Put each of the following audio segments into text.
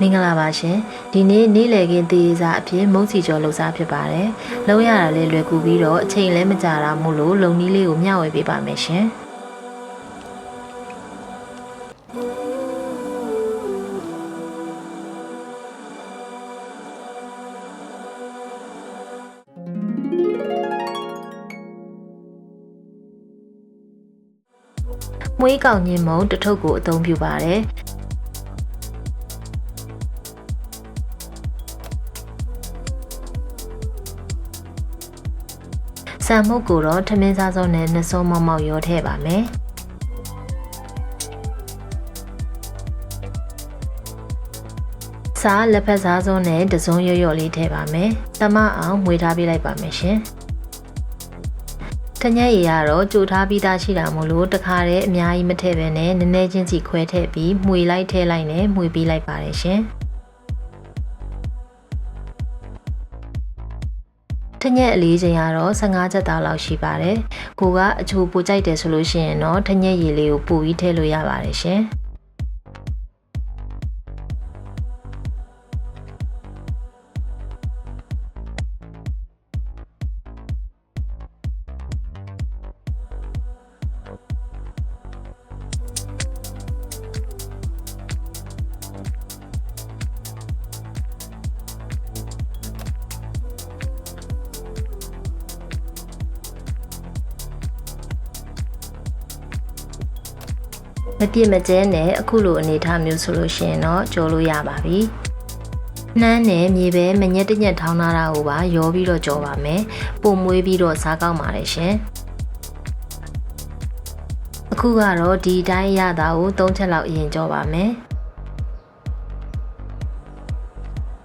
မင်္ဂလာပါရှင်ဒီနေ့နေ့လည်ခင်းသေးစားအဖြစ်မုံစီကျော်လှုပ်စားဖြစ်ပါတယ်လုံးရတာလေးလွယ်ကူပြီးတော့အချိန်လည်းမကြာတာမို့လို့လုံနီးလေးကိုမျှဝေပေးပါမယ်ရှင်မွေးကောင်ညင်မုံတစ်ထုပ်ကိုအသုံးပြုပါတယ် ဆန်မုတ်ကိုတော့ထမင်းစားစုံနဲ့နှစ်စုံမောက်မောက်ရောထည့်ပါမယ်စားလက်ဖက်စားစုံနဲ့တစုံရွရွလေးထည့်ပါမယ်တမအောင်မွေထားပေးလိုက်ပါမယ်ရှင်တညက်ရည်ကတော့ကြိုထားပြီးသားရှိတာမို့လို့တခါတည်းအများကြီးမထည့်ဘဲနဲ့နည်းနည်းချင်းစီခွဲထည့်ပြီးမှွေလိုက်ထည့်လိုက်နဲ့မှွေပေးလိုက်ပါတယ်ရှင် တညက်အလေးချိန်ကတော့15ချက်သားလောက်ရှိပါတယ်။ကိုကအချိုပိုကြိုက်တယ်ဆိုလို့ရှိရင်တော့တညက်ရည်လေးကိုပိုပြီးထည့်လို့ရပါတယ်ရှင်။ မပြစ်မကျဲနဲ့အခုလိုအနေထားမျိုးဆိုလို့ရှိရင်တော့ကြော်လို့ရပါပြီ။နှမ်းနဲ့မြေပဲမညက်တညက်ထောင်းထားတာကိုပါရောပြီးတော့ကြော်ပါမယ်။ပုံမွေးပြီးတော့စားကောင်းပါလေရှင်။အခုကတော့ဒီတိုင်းရတာကို၃ချက်လောက်အရင်ကြော်ပါမယ်။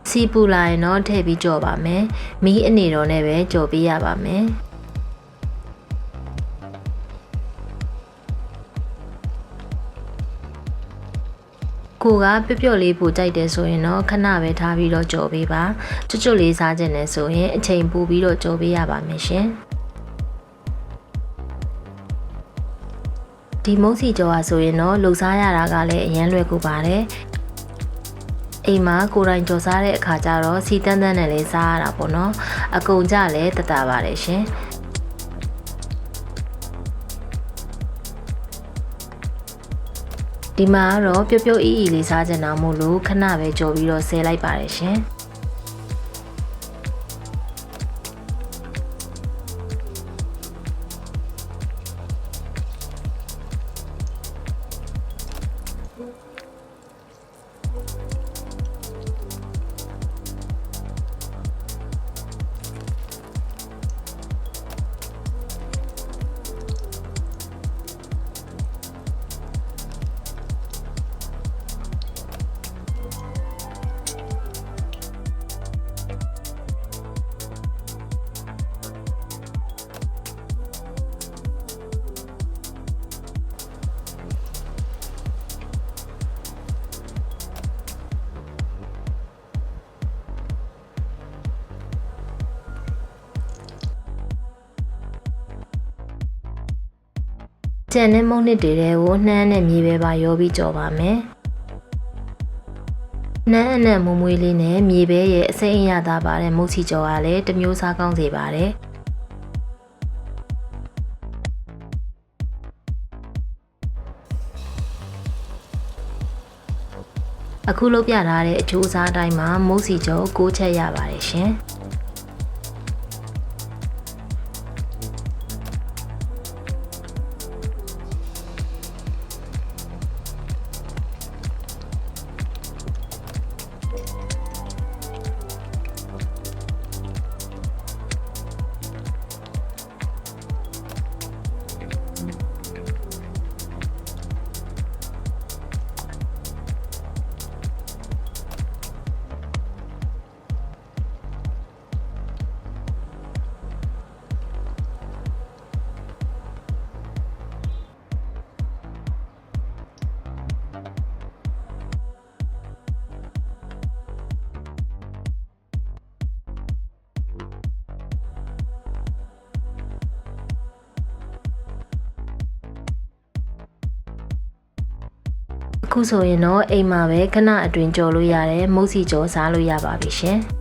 စီပူလာရင်တော့ထည့်ပြီးကြော်ပါမယ်။မီးအနေတော်နဲ့ပဲကြော်ပေးရပါမယ်။ ကိုကပျော့ပျော့လေးပိုကြိုက်တယ်ဆိုရင်တော့ခဏပဲထားပြီးတော့ကြော်ပေးပါကျွတ်ကျွတ်လေးစားခြင်းနဲ့ဆိုရင်အချိန်ပိုပြီးတော့ကြော်ပေးရပါမယ်ရှင်ဒီမုတ်စီကြော်ဟာဆိုရင်တော့လှုပ်ရှားရတာကလည်းအရန်လွယ်ကူပါတယ်အိမ်မှာကိုယ်တိုင်ကြော်စားတဲ့အခါကျတော့စီတန်းတန်းနဲ့လေးစားရတာပေါ့နော်အကုန်ကြလည်းတတပါတယ်ရှင် ဒီမှာကတော့ပြုတ်ပြုတ်အီအီလေးစားချင်တာမို့လို့ခဏပဲကြော်ပြီးတော့ဆဲလိုက်ပါတယ်ရှင် ကျန်တဲ့မုံနစ်တွေတဲ့ကိုနှမ်းနဲ့မြေပဲပါရောပြီးကြော်ပါမယ်နှမ်းအနက်မွမွေးလေးနဲ့မြေပဲရဲ့အစိမ့်အရသာပါတဲ့မုတ်ချီကြော်ကလည်းတစ်မျိုးစားကောင်းစေပါတယ်အခုလုပ်ပြထားတဲ့အချိုးအစားအတိုင်းမှာမုတ်စီကြော6ချက်ရပါတယ်ရှင်။ အခုဆိုရင်တော့အိမ်မှာပဲခဏအတွင်ကြော်လို့ရတယ်မုတ်စီကြော်စားလို့ရပါပြီရှင်။